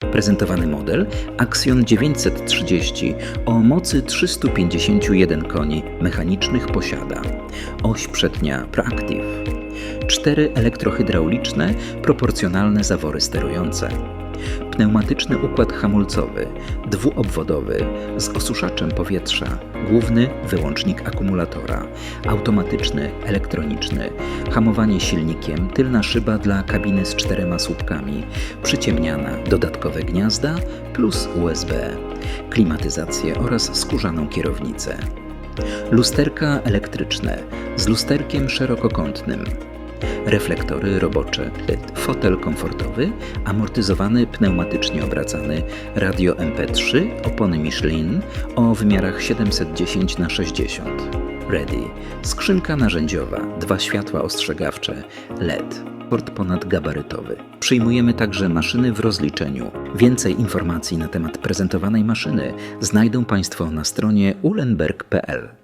Prezentowany model Axion 930 o mocy 351 koni mechanicznych posiada. Oś przednia Proactive, cztery elektrohydrauliczne proporcjonalne zawory sterujące, pneumatyczny układ hamulcowy dwuobwodowy z osuszaczem powietrza, główny wyłącznik akumulatora, automatyczny, elektroniczny, hamowanie silnikiem, tylna szyba dla kabiny z czterema słupkami, przyciemniana, dodatkowe gniazda plus USB, klimatyzację oraz skórzaną kierownicę. Lusterka elektryczne z lusterkiem szerokokątnym, reflektory robocze, fotel komfortowy, amortyzowany pneumatycznie obracany, radio MP3, opony Michelin o wymiarach 710 na 60 Ready, skrzynka narzędziowa, dwa światła ostrzegawcze, LED, port ponadgabarytowy. Przyjmujemy także maszyny w rozliczeniu. Więcej informacji na temat prezentowanej maszyny znajdą Państwo na stronie ulenberg.pl.